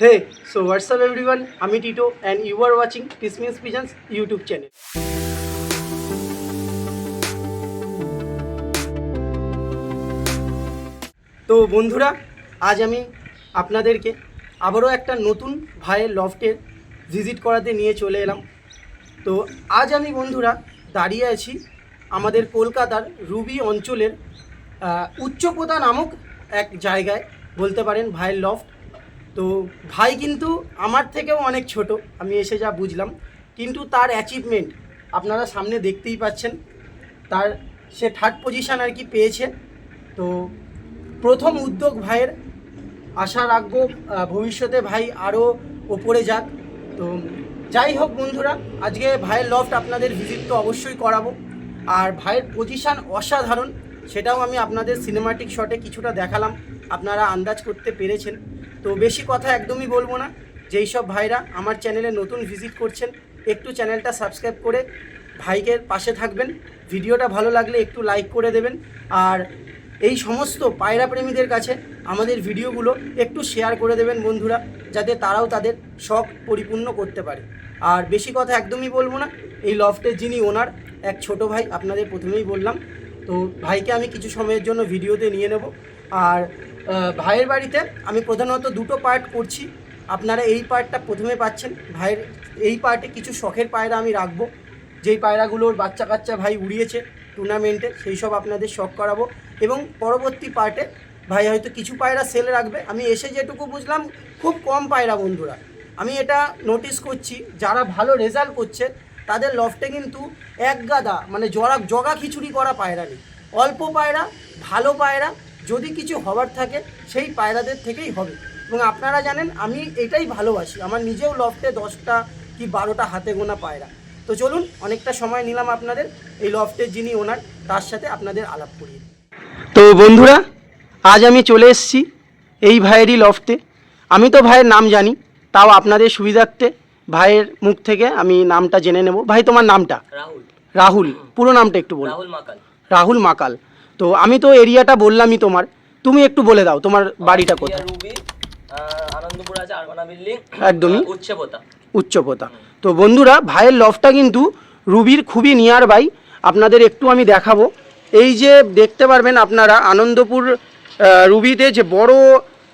So what's up, everyone? আমি Tito and you are watching Kismis Pigeons YouTube channel. তো বন্ধুরা, আজ আমি আপনাদেরকে আবারও একটা নতুন ভাইয়ের লফটের ভিজিট করাতে নিয়ে চলে এলাম তো আজ আমি বন্ধুরা দাঁড়িয়ে আছি আমাদের কলকাতার রুবি অঞ্চলের উচ্চপোতা নামক এক জায়গায়, বলতে পারেন ভাইয়ের লফট তো ভাই কিন্তু আমার থেকেও অনেক ছোট, আমি এসে যা বুঝলাম। কিন্তু তার অ্যাচিভমেন্ট আপনারা সামনে দেখতেই পাচ্ছেন। তার, সে থার্ড পজিশান আর কি পেয়েছে। তো প্রথম উদ্যোগ ভাইয়ের আশা রাখব ভবিষ্যতে ভাই আরও ওপরে যাক। তো যাই হোক বন্ধুরা, আজকে ভাইয়ের লফট আপনাদের ভিজিট তো অবশ্যই করাবো। আর ভাইয়ের পজিশান অসাধারণ, সেটাও আমি আপনাদের সিনেমাটিক শটে কিছুটা দেখালাম। আপনারা আন্দাজ করতে পেরেছেন। তো বেশি কথা একদমই বলব না। যেই সব ভাইরা আমার চ্যানেলে নতুন ভিজিট করছেন, একটু চ্যানেলটা সাবস্ক্রাইব করে ভাইকে পাশে থাকবেন। ভিডিওটা ভালো লাগলে একটু লাইক করে দেবেন। আর এই সমস্ত পায়রা প্রেমীদের কাছে আমাদের ভিডিওগুলো একটু শেয়ার করে দেবেন বন্ধুরা, যাতে তারাও তাদের শখ পরিপূর্ণ করতে পারে। আর বেশি কথা একদমই বলব না, এই লফটের যিনি ওনার, এক ছোট ভাই আপনাদের প্রথমেই বললাম। তো ভাইকে আমি কিছু সময়ের জন্য ভিডিওতে নিয়ে নেব। আর ভাইয়ের বাড়িতে আমি প্রধানত দুটো পার্ট করছি। আপনারা এই পার্টটা প্রথমে পাচ্ছেন। ভাইয়ের এই পার্টে কিছু শখের পায়রা আমি রাখব। যেই পায়রাগুলোর বাচ্চা কাচ্চা ভাই উড়িয়েছে টুর্নামেন্টে সেই সব আপনাদের শখ করাবো। এবং পরবর্তী পার্টে ভাই হয়তো কিছু পায়রা সেল রাখবে। আমি এসে যেটুকু বুঝলাম, খুব কম পায়রা বন্ধুরা। আমি এটা নোটিস করছি, যারা ভালো রেজাল্ট করছে, তাদের লফটে কিন্তু এক গাদা মানে জরা জগা খিচুড়ি করা পায়রা নেই। অল্প পায়রা, ভালো পায়রা যদি কিছু হবার থাকে সেই পায়রাদের থেকেই হবে। এবং আপনারা জানেন আমি এটাই ভালোবাসি। আমার নিজেও লফটে দশটা কি বারোটা হাতে গোনা পায়রা। তো চলুন অনেকটা সময় নিলাম আপনাদের এই লফটের যিনি ওনার তার সাথে আপনাদের আলাপ করিয়ে তো বন্ধুরা আজ আমি চলে এসেছি এই ভাইয়েরই লফটে। আমি তো ভাইয়ের নাম জানি তাও আপনাদের সুবিধার্থে ভাইয়ের মুখ থেকে আমি নামটা জেনে নেব। ভাই তোমার নামটা? রাহুল। রাহুল। পুরো নামটা একটু বলো। রাহুল মাকাল। রাহুল মাকাল। তো আমি তো এরিয়াটা বললামই তোমার। তুমি একটু বলে দাও তোমার বাড়িটা কোথায়? আনন্দপুর আছে আরমানা বিল্ডিং একদমই। উচ্চপতা। উচ্চপতা। তো বন্ধুরা ভাইয়ের লফটা কিন্তু রুবির খুবই নিয়ার বাই আপনাদের একটু আমি দেখাবো। এই যে দেখতে পারবেন আপনারা আনন্দপুর রুবিতে যে বড়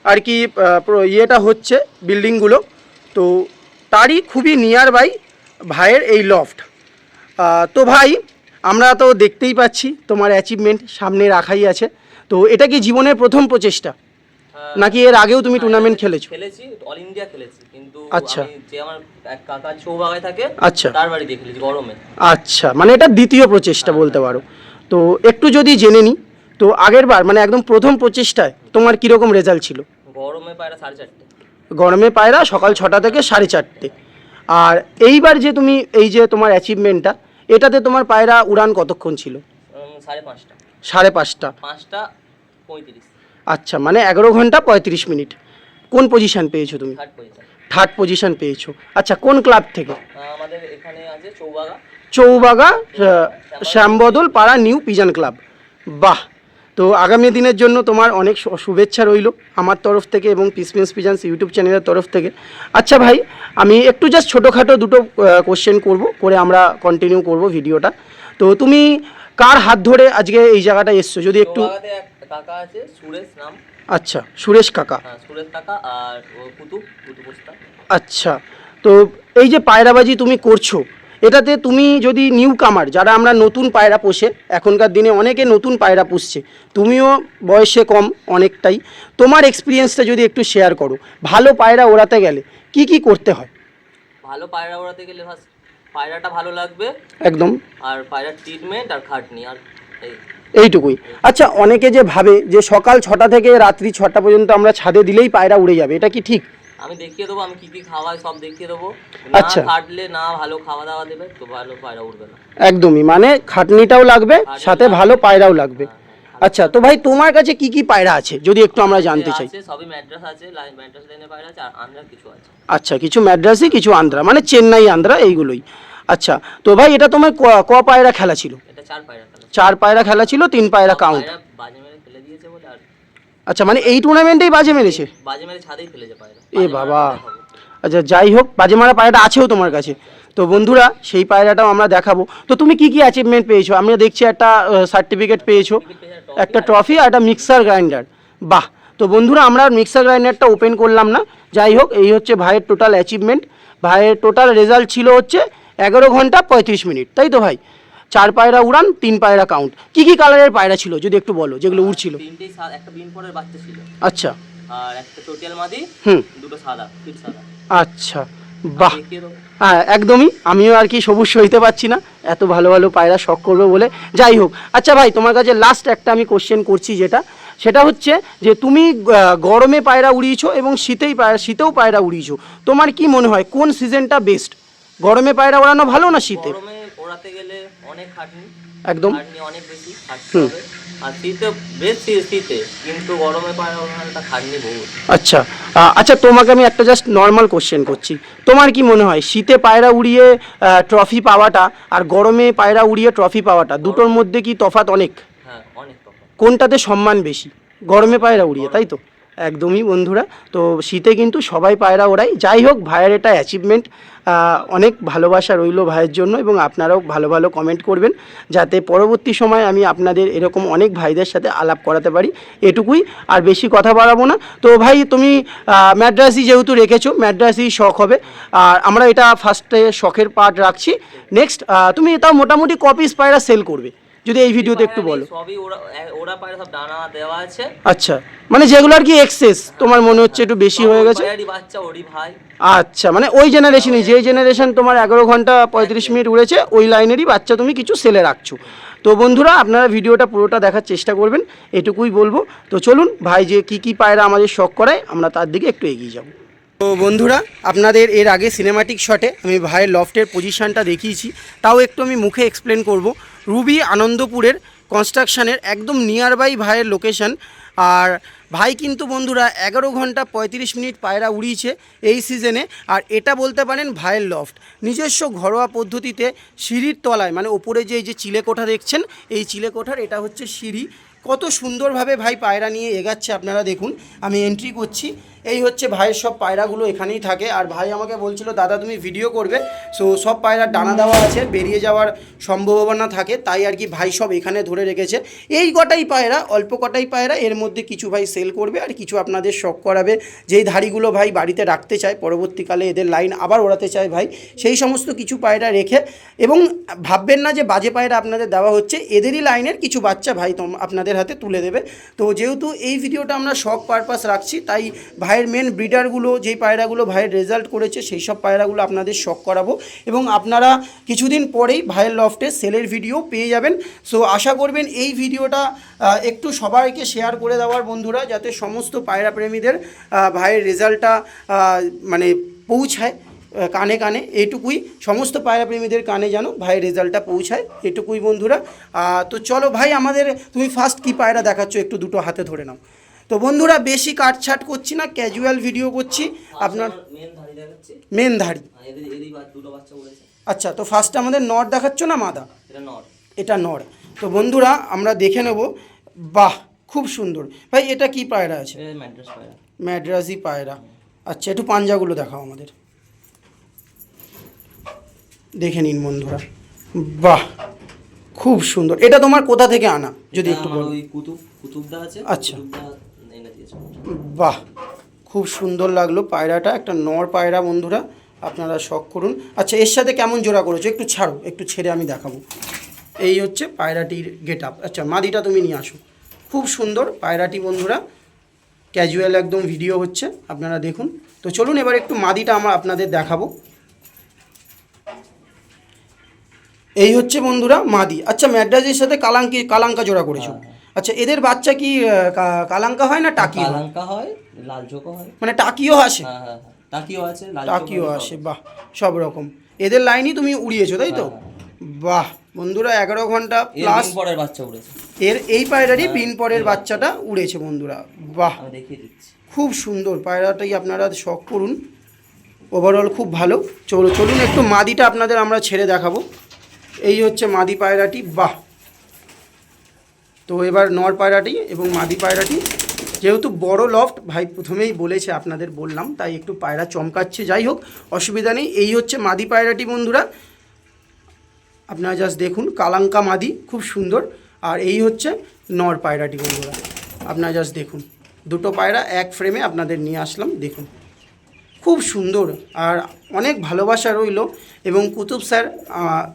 আর কি ইয়েটা হচ্ছে বিল্ডিংগুলো। তো তারই খুবই নিয়ার বাই ভাইয়ের এই লফট। তো ভাই আমরা তো দেখতেই পাচ্ছি তোমার অ্যাচিভমেন্ট সামনে রাখাই আছে। তো এটা কি জীবনের প্রথম প্রচেষ্টা? নাকি এর আগেও তুমি টুর্নামেন্ট খেলেছো? খেলেছি অল ইন্ডিয়া খেলেছি কিন্তু আচ্ছা। যে আমার এক কাকা চৌবাগায় থাকে আচ্ছা। তার বাড়িতে খেলেছি গরমে। আচ্ছা মানে এটা দ্বিতীয় প্রচেষ্টা বলতে পারো। তো একটু যদি জেনে নিই তো আগের বার মানে একদম প্রথম প্রচেষ্টায় তোমার কীরকম রেজাল্ট ছিল? গরমে পায়রা সাড়ে চারটে। গরমে পায়রা সকাল ছটা থেকে সাড়ে চারটে। আর এইবার যে তুমি এই যে তোমার অ্যাচিভমেন্টটা এটাতে তোমার পায়রা উড়ান কতক্ষণ ছিল? সাড়ে পাঁচটা। সাড়ে পাঁচটা। পাঁচটা পঁয়ত্রিশ। আচ্ছা মানে এগারো ঘণ্টা পঁয়ত্রিশ মিনিট। কোন পজিশন পেয়েছ তুমি? থার্ড পজিশন পেয়েছ। আচ্ছা কোন ক্লাব থেকে? আমাদের এখানে আছে চৌবাগা। চৌবাগা শ্যামবদল। পাড়া নিউ পিজান ক্লাব। বাহ! তো আগামী দিনের জন্য তোমার অনেক শুভেচ্ছা রইল আমার তরফ থেকে এবং পিসমিস পিজান্স ইউটিউব চ্যানেলের তরফ থেকে। আচ্ছা ভাই আমি একটু জাস্ট ছোটোখাটো দুটো কোশ্চেন করব করে আমরা কন্টিনিউ করব ভিডিওটা তো তুমি কার হাত ধরে আজকে এই জায়গাটা এসছো? যদি একটু কাকা আছে সুরেশ নাম। আচ্ছা সুরেশ কাকা। হ্যাঁ সুরেশ কাকা আর কুতুব কুতুব আচ্ছা তো এই যে পায়রাবাজি তুমি করছ এটাতে তুমি যদি নিউ কামার যারা আমরা নতুন পায়রা পোষে এখনকার দিনে অনেকে নতুন পায়রা পুষছে তুমিও বয়সে কম অনেকটাই। তোমার এক্সপিরিয়েন্সটা যদি একটু শেয়ার করো ভালো পায়রা ওড়াতে গেলে কি কি করতে হয়? ভালো পায়রা ওড়াতে গেলে ফার্স্ট পায়রাটা ভালো লাগবে। একদম। আর পায়রার ট্রিটমেন্ট আর খাটনি আর এই। এইটুকুই। আচ্ছা অনেকে যে ভাবে যে সকাল ছটা থেকে রাত্রি ছটা পর্যন্ত আমরা ছাদে দিলেই পায়রা উড়ে যাবে এটা কি ঠিক? আমি দেখিয়ে দেবো আমি কি কি খাওয়াই সব দেখিয়ে দেবো। আচ্ছা। খাটলে না ভালো খাওয়া দাওয়া দেবে তো ভালো পায়রা উঠবে না। একদমই মানে খাটনিটাও লাগবে সাথে ভালো পায়রাও লাগবে। আচ্ছা তো ভাই তোমার কাছে কি কি পায়রা আছে? যদি একটু আমরা জানতে চাই। আছে সবই ম্যাড্রাস আছে ম্যাড্রাস লাইনে পায়রা আছে আর আন্ডার কিছু আছে। আচ্ছা কিছু ম্যাড্রাসি কিছু আন্ধ্রা মানে চেন্নাই আন্ধ্রা এইগুলোই। আচ্ছা তো ভাই এটা তোমার ক- ক পায়রা খেলা ছিল? এটা চার পায়রা খেলা চার পায়রা খেলা ছিল তিন পায়রা কাউন্ট বাজে মেরে ফেলে দিয়েছে বলে আর আচ্ছা মানে এই টুর্নামেন্টেই বাজে মেরেছে? বাজে মেরে ছাদেই ফেলেছে পায়রা। এ বাবা। আচ্ছা যাই হোক বাজে মারা পায়রাটা আছেও তোমার কাছে। তো বন্ধুরা সেই পায়রাটাও আমরা দেখাবো। তো তুমি কি কি অ্যাচিভমেন্ট পেয়েছ? আমরা দেখছি একটা সার্টিফিকেট পেয়েছ একটা ট্রফি আর একটা মিক্সার গ্রাইন্ডার বাহ! তো বন্ধুরা আমরা মিক্সার গ্রাইন্ডারটা ওপেন করলাম না। যাই হোক এই হচ্ছে ভাইয়ের টোটাল অ্যাচিভমেন্ট ভাইয়ের টোটাল রেজাল্ট ছিল হচ্ছে এগারো ঘণ্টা পঁয়ত্রিশ মিনিট। তাই তো ভাই? চার পায়রা উড়ান তিন পায়রা কাউন্ট কি কি কালারের পায়রা ছিল? যদি একটু বলো যেগুলো উড়ছিল। একটা বিন পরের বাচ্চা ছিল। আচ্ছা। আর একটা চটিয়াল মাদি হুম। দুটো সাদা সাদা। আচ্ছা। বাহ। হ্যাঁ একদমই। আমিও আর কি সবুজ সইতে পারছি না। এত ভালো ভালো পায়রা শখ করবে বলে। যাই হোক আচ্ছা ভাই তোমার কাছে লাস্ট একটা আমি কোশ্চেন করছি যেটা। সেটা হচ্ছে যে তুমি গরমে পায়রা উড়িয়েছো এবং শীতেই পায়রা শীতেও পায়রা উড়িয়েছো। তোমার কি মনে হয় কোন সিজনটা বেস্ট গরমে পায়রা ওড়ানো ভালো না শীতে? গরমে ওড়াতে গেলে অনেক খাটনি একদম। অনেক বেশি হবে। আর শীতে বেশ শীতে কিন্তু গরমে পায়রা খাটনি বহুত আচ্ছা আচ্ছা তোমাকে আমি একটা জাস্ট নর্মাল কোশ্চেন করছি। তোমার কি মনে হয় শীতে পায়রা উড়িয়ে ট্রফি পাওয়াটা আর গরমে পায়রা উড়িয়ে ট্রফি পাওয়াটা দুটোর মধ্যে কি তফাৎ অনেক? হ্যাঁ অনেক কোনটাতে সম্মান বেশি? গরমে পায়রা উড়িয়ে তাই তো? একদমই বন্ধুরা। তো শীতে কিন্তু সবাই পায়রা ওড়াই যাই হোক, ভাইয়ের এটা অ্যাচিভমেন্ট অনেক ভালোবাসা রইল ভাইয়ের জন্য এবং আপনারাও ভালো ভালো কমেন্ট করবেন যাতে পরবর্তী সময় আমি আপনাদের এরকম অনেক ভাইদের সাথে আলাপ করাতে পারি। এটুকুই, আর বেশি কথা বাড়াবো না। তো ভাই, তুমি ম্যাড্রাসি যেহেতু রেখেছো ম্যাড্রাসি শখ হবে। আর আমরা এটা ফার্স্টে শখের পার্ট রাখছি। নেক্সট তুমি তাও মোটামুটি কপিস পায়রা সেল করবে। যদি এই ভিডিওতে একটু বলো। সবই ওরা ওরা পায়রা সব ডানা দেওয়া আছে। আচ্ছা মানে যেগুলো আর কি এক্সেস তোমার মনে হচ্ছে একটু বেশি হয়ে গেছে? বাচ্চা ওরই ভাই। আচ্ছা মানে ওই জেনারেশনই যে জেনারেশন তোমার এগারো ঘণ্টা পঁয়ত্রিশ মিনিট উড়েছে ওই লাইনেরই বাচ্চা তুমি কিছু সেলে রাখছো। তো বন্ধুরা আপনারা ভিডিওটা পুরোটা দেখার চেষ্টা করবেন এটুকুই বলব। তো চলুন ভাই যে কি কি পায়রা আমাদের শখ করায় আমরা তার দিকে একটু এগিয়ে যাব। তো বন্ধুরা আপনাদের এর আগে সিনেমাটিক শটে আমি ভাইয়ের লফটের পজিশানটা দেখিয়েছি তাও একটু আমি মুখে এক্সপ্লেন করব। রুবি আনন্দপুরের কনস্ট্রাকশানের একদম নিয়ার বাই ভাইয়ের লোকেশন আর ভাই কিন্তু বন্ধুরা এগারো ঘণ্টা পঁয়ত্রিশ মিনিট পায়রা উড়িয়েছে এই সিজনে আর এটা বলতে পারেন ভাইয়ের লফট নিজস্ব ঘরোয়া পদ্ধতিতে সিঁড়ির তলায় মানে ওপরে যে, এই যে চিলেকোঠা দেখছেন, এই চিলেকোঠার এটা হচ্ছে সিঁড়ি। কত সুন্দরভাবে ভাই পায়রা নিয়ে এগাচ্ছে আপনারা দেখুন। আমি এন্ট্রি করছি। এই হচ্ছে ভাইয়ের সব পায়রাগুলো এখানেই থাকে। আর ভাই আমাকে বলছিল, দাদা, তুমি ভিডিও করবে। সো সব পায়রা ডানা দেওয়া আছে, বেরিয়ে যাওয়ার সম্ভাবনা থাকে। তাই আর কি ভাই সব এখানে ধরে রেখেছে। এই কটাই পায়রা, অল্প কটাই পায়রা, এর মধ্যে কিছু ভাই সেল করবে আর কিছু আপনাদের শখ করাবে। যেই ধাড়িগুলো ভাই বাড়িতে রাখতে চায়, পরবর্তীকালে এদের লাইন আবার ওড়াতে চায় ভাই। সেই সমস্ত কিছু পায়রা রেখে, এবং ভাববেন না যে বাজে পায়রা আপনাদের দেওয়া হচ্ছে, এদেরই লাইনের কিছু বাচ্চা ভাই আপনাদের হাতে তুলে দেবে। তো যেহেতু এই ভিডিওটা আমরা শখ পারপাস রাখছি, তাই ভাইয়ের মেন ব্রিডারগুলো যেই পায়রাগুলো ভাইয়ের রেজাল্ট করেছে, সেই সব পায়রাগুলো আপনাদের শখ করাবো। এবং আপনারা কিছুদিন পরেই ভাইয়ের লফটে সেলের ভিডিও পেয়ে যাবেন। সো আশা করবেন এই ভিডিওটা একটু সবাইকে শেয়ার করে দেওয়ার বন্ধুরা, যাতে সমস্ত পায়রা প্রেমীদের ভাইয়ের রেজাল্টটা মানে পৌঁছায় কানে কানে। এটুকুই সমস্ত পায়রা প্রেমীদের কানে জানো ভাই রেজাল্টটা পৌঁছায় এটুকুই বন্ধুরা। তো চলো ভাই, আমাদের, তুমি ফার্স্ট কি পায়রা দেখাচ্ছ? একটু দুটো হাতে ধরে নাও। তো বন্ধুরা বেশি কাটছাট করছি না ক্যাজুয়াল ভিডিও করছি। আপনার মেন ধাড়ি আচ্ছা তো ফার্স্টে আমাদের নট দেখাচ্ছ না মাদা? এটা নর। তো বন্ধুরা আমরা দেখে নেব। বাহ খুব সুন্দর। ভাই এটা কি পায়রা আছে? ম্যাড্রাসি পায়রা। আচ্ছা একটু পাঞ্জাগুলো দেখাও আমাদের। দেখে নিন বন্ধুরা। বাহ খুব সুন্দর। এটা তোমার কোথা থেকে আনা? যদি একটু আমার বলো। কুতুব কুতুবদা আছে। আচ্ছা। কুতুবদা এনে দিয়েছে। বাহ খুব সুন্দর লাগল পায়রাটা একটা নর পায়রা বন্ধুরা আপনারা শখ করুন। আচ্ছা এর সাথে কেমন জোড়া করেছ? একটু ছাড়ো একটু ছেড়ে আমি দেখাবো। এই হচ্ছে পায়রাটির গেট আপ আচ্ছা মাদিটা তুমি নিয়ে আসো। খুব সুন্দর পায়রাটি বন্ধুরা ক্যাজুয়াল একদম ভিডিও হচ্ছে আপনারা দেখুন। তো চলুন এবার একটু মাদিটা আমরা আপনাদের দেখাবো। এই হচ্ছে বন্ধুরা মাদি। আচ্ছা ম্যাড্রাজের সাথে কালাঙ্কি কালাঙ্কা জোড়া করেছ। আচ্ছা এদের বাচ্চা কি কালাঙ্কা হয় না টাকি? হয় কালাঙ্কা হয় লাল চোখও হয়। মানে টাকিও আসে? হ্যাঁ হ্যাঁ হ্যাঁ টাকিও আছে লাল টাকিও আসে বাহ সব রকম। এদের লাইনই তুমি উড়িয়েছো তাই তো? বাহ বন্ধুরা এগারো ঘণ্টা এর প্লাস পরের বাচ্চা উড়েছে। এর এই পায়রারই বিন পরের বাচ্চাটা উড়েছে বন্ধুরা বাহ। দেখিয়ে দিচ্ছি। খুব সুন্দর পায়রাটাই আপনারা শখ করুন। ওভারঅল খুব ভালো। চলো চলুন একটু মাদিটা আপনাদের আমরা ছেড়ে দেখাবো। এই হচ্ছে মাদি পায়রাটি বাহ। তো এবার নর পায়রাটি এবং মাদি পায়রাটি। যেহেতু বড় লফট ভাই প্রথমেই বলেছে, আপনাদের বললাম, তাই একটু পায়রা চমকাচ্ছে। যাই হোক, অসুবিধা নেই। এই হচ্ছে মাদি পায়রাটি বন্ধুরা। আপনারা জাস্ট দেখুন, কালাঙ্কা মাদি, খুব সুন্দর। আর এই হচ্ছে নর পায়রাটি বন্ধুরা। আপনারা জাস্ট দেখুন, দুটো পায়রা এক ফ্রেমে আপনাদের নিয়ে আসলাম, দেখুন। খুব সুন্দর আর অনেক ভালোবাসা রইল এবং কুতুব স্যার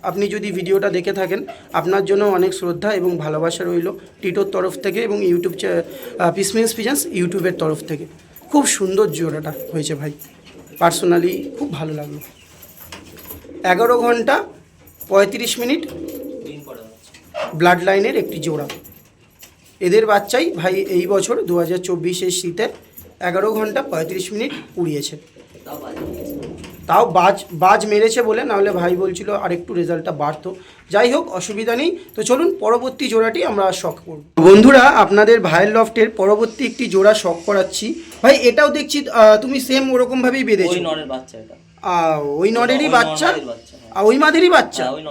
আপনি যদি ভিডিওটা দেখে থাকেন, আপনার জন্য অনেক শ্রদ্ধা এবং ভালোবাসা রইল টিটোর তরফ থেকে এবং ইউটিউব পিসমিন্স পিজেন্স ইউটিউবের তরফ থেকে। খুব সুন্দর জোড়াটা হয়েছে ভাই। পার্সোনালি খুব ভালো লাগল। এগারো ঘণ্টা পঁয়ত্রিশ মিনিট ব্লাড লাইনের একটি জোড়া। এদের বাচ্চাই ভাই এই বছর দু হাজার চব্বিশের শীতে এগারো ঘণ্টা পঁয়ত্রিশ মিনিট উড়িয়েছে তাও বাজে বাজ মেরেছে বলে নাহলে ভাই বলছিল আর একটু রেজাল্টটা বাড়তো। যাই হোক অসুবিধা নেই। তো চলুন পরবর্তী জোড়াটি আমরা শখ করব। বন্ধুরা আপনাদের ভাইয়ের লফটের পরবর্তী একটি জোড়া শখ করাচ্ছি। ভাই এটাও দেখছি তুমি সেম ওরকমভাবেই বেঁধেছো। ওই নরেরই বাচ্চা হ্যাঁ। আর ওই মাদেরই বাচ্চা? হ্যাঁ।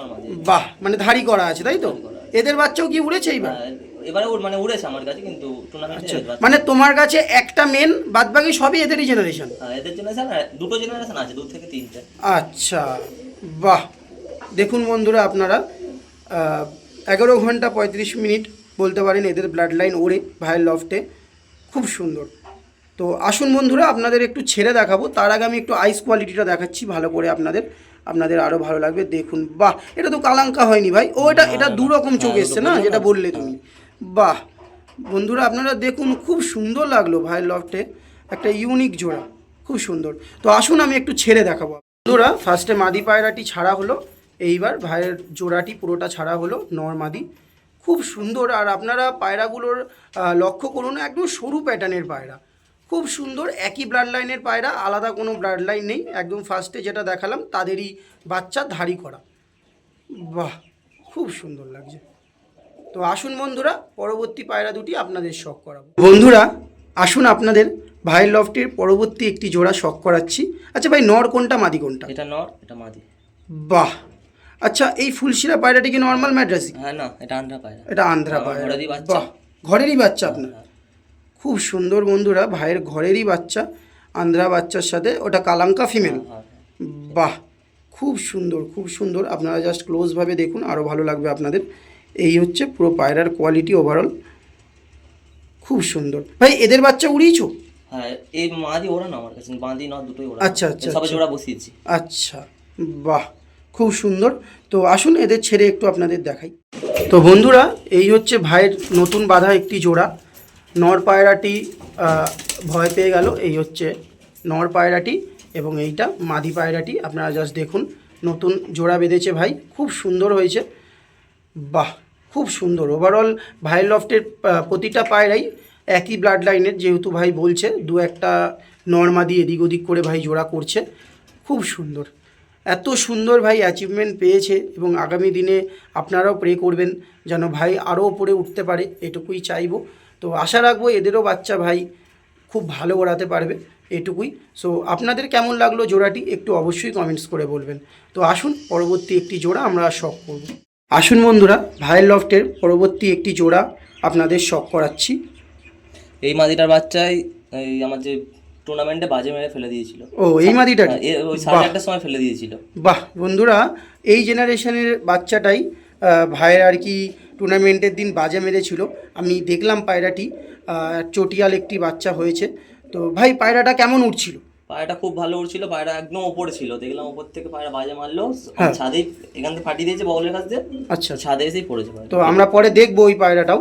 বাহ মানে ধারি করা আছে তাই তো? ধাড়ি। এদের বাচ্চাও কি উড়েছে এইবার? হ্যাঁ, এবারে ওর মানে উড়েছে আমার কাছে কিন্তু টুর্নামেন্টে আচ্ছা। মানে তোমার কাছে একটা মেন বাদবাকি সবই এদেরই জেনারেশন এদের জেনারেশন দুটো জেনারেশন আছে দু থেকে তিনটে। আচ্ছা বাহ। দেখুন বন্ধুরা আপনারা এগারো ঘণ্টা পঁয়ত্রিশ মিনিট বলতে পারেন এদের ব্লাড লাইন ওড়ে ভাইয়ের লফটে খুব সুন্দর। তো আসুন বন্ধুরা আপনাদের একটু ছেড়ে দেখাবো। তার আগে আমি একটু আইস কোয়ালিটিটা দেখাচ্ছি ভালো করে আপনাদের আপনাদের আরও ভালো লাগবে। দেখুন বাহ এটা তো কালাঙ্কা হয়নি ভাই। ও এটা এটা দু রকম চোখ হ্যাঁ, এসছে না? যেটা বললে তুমি। বাহ, বন্ধুরা আপনারা দেখুন, খুব সুন্দর লাগল ভাইয়ের লফটে। একটা ইউনিক জোড়া, খুব সুন্দর। তো আসুন আমি একটু ছেড়ে দেখাবো। বন্ধুরা ফার্স্টে মাদি পায়রাটি ছাড়া হলো, এইবার ভাইয়ের জোড়াটি পুরোটা ছাড়া হলো, নর মাদি। খুব সুন্দর, আর আপনারা পায়রাগুলোর লক্ষ্য করুন, একদম সরু প্যাটার্নের পায়রা। খুব সুন্দর, একই ব্লাড লাইনের পায়রা, আলাদা কোনো ব্লাড লাইন নেই। একদম ফার্স্টে যেটা দেখালাম, তাদেরই বাচ্চা ধারি করা। বাহ, খুব সুন্দর লাগছে। তো আসুন বন্ধুরা পরবর্তী পায়রা দুটি আপনাদের শখ করাবো। বন্ধুরা আসুন আপনাদের ভাইয়ের লফটির পরবর্তী একটি জোড়া শখ করাচ্ছি। আচ্ছা ভাই নর কোনটা মাদি কোনটা? এটা নর এটা মাদি। বাহ! আচ্ছা এই ফুলশিরা পায়রাটি কি নর্মাল ম্যাড্রাসি হ্যাঁ না এটা আন্ধ্রা পায়রা। এটা আন্ধ্রা পায়রা। বাহ ঘরেরই বাচ্চা আপনার। হ্যাঁ। খুব সুন্দর বন্ধুরা ভাইয়ের ঘরেরই বাচ্চা আন্ধ্রা বাচ্চার সাথে। ওটা কালাঙ্কা ফিমেল হ্যাঁ, বাহ খুব সুন্দর খুব সুন্দর। আপনারা জাস্ট ক্লোজভাবে দেখুন আরও ভালো লাগবে আপনাদের। এই হচ্ছে পুরো পায়রার কোয়ালিটি ওভারঅল খুব সুন্দর। ভাই এদের বাচ্চা উড়িয়েছো? হ্যাঁ এই মাদি ওরা না আমার কাছে বাঁধি নর দুটোই ওরা। আচ্ছা, আচ্ছা, আচ্ছা। জোড়া বসিয়েছি। আচ্ছা বাহ খুব সুন্দর। তো আসুন এদের ছেড়ে একটু আপনাদের দেখাই। তো বন্ধুরা এই হচ্ছে ভাইয়ের নতুন বাঁধা একটি জোড়া। নর পায়রাটি ভয় পেয়ে গেল। এই হচ্ছে নর পায়রাটি এবং এইটা মাদি পায়রাটি। আপনারা জাস্ট দেখুন নতুন জোড়া বেঁধেছে ভাই খুব সুন্দর হয়েছে। বাহ খুব সুন্দর। ওভারঅল ভাই লফটের প্রতিটা পায়রাই একই ব্লাড লাইনের যেহেতু ভাই বলছে, দু একটা নর্মাদি এদিক ওদিক করে ভাই জোড়া করছে। খুব সুন্দর। এত সুন্দর ভাই অ্যাচিভমেন্ট পেয়েছে এবং আগামী দিনে আপনারাও প্রে করবেন যেন ভাই আরও উপরে উঠতে পারে, এটুকুই চাইব। তো আশা রাখব এদেরও বাচ্চা ভাই খুব ভালো ওড়াতে পারবে, এটুকুই। সো আপনাদের কেমন লাগল জোড়াটি, একটু অবশ্যই কমেন্টস করে বলবেন। তো আসুন, পরবর্তী একটি জোড়া আমরা শখ করব। আসুন বন্ধুরা ভাইয়ের লফটের পরবর্তী একটি জোড়া আপনাদের শখ করাচ্ছি। এই মাদিটার বাচ্চাই এই আমার যে টুর্নামেন্টে বাজে মেরে ফেলে দিয়েছিল। ও এই মাদিটা হ্যাঁ, ওই সাড়ে বাহ। সময় ফেলে দিয়েছিল। বাহ বন্ধুরা এই জেনারেশনের বাচ্চাটাই ভাইয়ের আর কি টুর্নামেন্টের দিন বাজে মেরেছিল। আমি দেখলাম পায়রাটি চটিয়াল একটি বাচ্চা হয়েছে। তো ভাই পায়রাটা কেমন উঠছিল পায়রাটা খুব ভালো উঠছিল পায়রা একদম ওপরে ছিল। দেখলাম ওপর থেকে পায়রা বাজে মারলো হ্যাঁ। ছাদে এখান থেকে ফাটিয়ে দিয়েছে বগলের কাছ দিয়ে। আচ্ছা। ছাদে এসেই পড়েছে তো আমরা পরে দেখব ওই পায়রাটাও।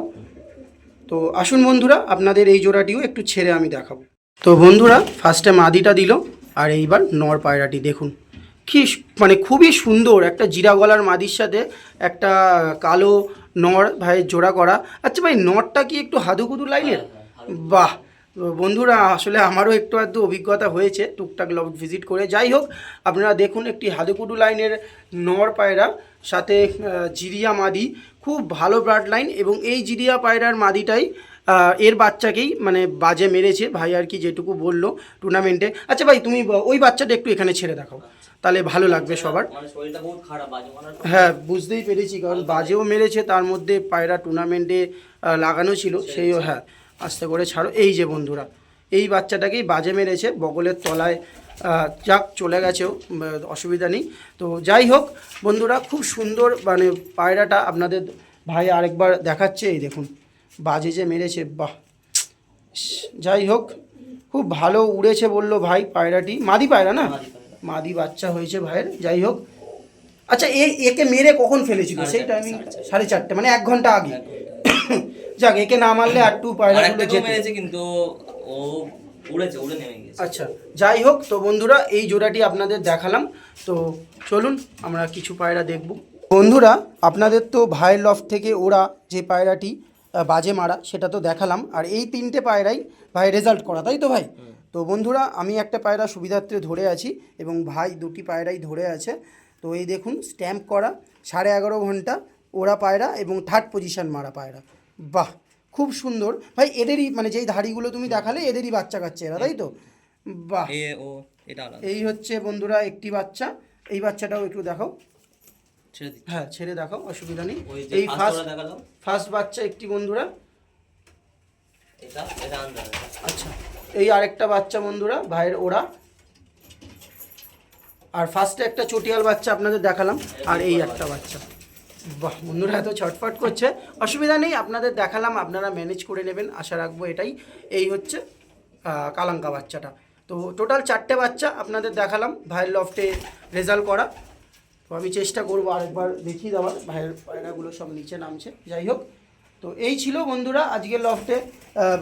তো আসুন বন্ধুরা আপনাদের এই জোড়াটিও একটু ছেড়ে আমি দেখাবো। তো বন্ধুরা ফার্স্টে মাদিটা দিল আর এইবার নর পায়রাটি দেখুন। কি মানে খুবই সুন্দর একটা জিরা গলার মাদির সাথে একটা কালো নর ভাই জোড়া করা। আচ্ছা ভাই নরটা কি একটু হাদুকুদু লাইনের বাহ! তো বন্ধুরা আসলে আমারও একটু আধটু অভিজ্ঞতা হয়েছে টুকটাক লক ভিজিট করে। যাই হোক আপনারা দেখুন একটি হাদুকুডু লাইনের নর পায়রা সাথে জিরিয়া মাদি খুব ভালো ব্রাড লাইন এবং এই জিরিয়া পায়রার মাদিটাই এর বাচ্চাকেই মানে বাজে মেরেছে ভাই আর কি যেটুকু বলল টুর্নামেন্টে আচ্ছা ভাই তুমি ওই বাচ্চাটা একটু এখানে ছেড়ে দেখাও তাহলে ভালো লাগবে সবার। মানে হ্যাঁ বুঝতেই পেরেছি কারণ বাজেও মেরেছে তার মধ্যে পায়রা টুর্নামেন্টে লাগানো ছিল সেই। হ্যাঁ। আস্তে করে ছাড়ো। এই যে বন্ধুরা এই বাচ্চাটাকেই বাজে মেরেছে বগলের তলায় যাক চলে গেছেও অসুবিধা নেই। তো যাই হোক বন্ধুরা খুব সুন্দর মানে পায়রাটা আপনাদের ভাই আরেকবার দেখাচ্ছে। এই দেখুন বাজে যে মেরেছে বাহ। যাই হোক খুব ভালো উড়েছে বলল ভাই পায়রাটি। মাদি পায়রা না? মাদি বাচ্চা হয়েছে ভাইয়ের যাই হোক। আচ্ছা এ একে মেরে কখন ফেলেছিল? সেই টাইমিং সাড়ে চারটে। মানে এক ঘণ্টা আগে। যাক একে না মারলে আর টু পায়রাগুলো যেত কিন্তু ও উড়েছে উড়ে নেমে গেছে। আচ্ছা যাই হোক তো বন্ধুরা এই জোড়াটি আপনাদের দেখালাম। তো চলুন আমরা কিছু পায়রা দেখব। বন্ধুরা আপনাদের তো ভাইয়ের লফ থেকে ওরা যে পায়রাটি বাজে মারা সেটা তো দেখালাম। আর এই তিনটে পায়রাই ভাই রেজাল্ট করা তাই তো ভাই? তো বন্ধুরা আমি একটা পায়রা সুবিধার্থে ধরে আছি এবং ভাই দুটি পায়রাই ধরে আছে। তো এই দেখুন স্ট্যাম্প করা সাড়ে এগারো ঘণ্টা ওরা পায়রা এবং থার্ড পজিশন মারা পায়রা। বাহ খুব সুন্দর। ভাই এদেরই মানে যেই ধাড়িগুলো তুমি দেখালে এদেরই বাচ্চা কাচ্চা এরা তাই তো? বাহ। এ ও এটা আলাদা। এই হচ্ছে বন্ধুরা একটি বাচ্চা। এই বাচ্চাটাও একটু দেখাও। হ্যাঁ ছেড়ে দেখাও অসুবিধা নেই। এই ফার্স্ট ফার্স্ট বাচ্চা একটি বন্ধুরা। আচ্ছা এই আরেকটা বাচ্চা বন্ধুরা ভাইয়ের ওরা। আর ফার্স্টে একটা চটিয়াল বাচ্চা আপনাদের দেখালাম আর এই একটা বাচ্চা। বাহ, বন্ধুরা এত ছটফট করছে। অসুবিধা নেই, আপনাদের দেখালাম, আপনারা ম্যানেজ করে নেবেন, আশা রাখব এটাই। এই হচ্ছে কালাঙ্কা বাচ্চাটা। তো টোটাল চারটে বাচ্চা আপনাদের দেখালাম, ভাইয়ের লফটে রেজাল্ট করা। তো আমি চেষ্টা করব আরেকবার দেখিয়ে দেওয়ার, ভাইয়ের পায়রাগুলো সব নিচে নামছে। যাই হোক, তো এই ছিল বন্ধুরা আজকের লফটে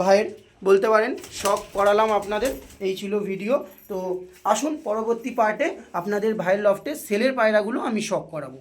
ভাইয়ের, বলতে পারেন, শখ করালাম আপনাদের, এই ছিল ভিডিও তো আসুন, পরবর্তী পার্টে আপনাদের ভাইয়ের লফটে সেলের পায়রাগুলো আমি শখ করাবো।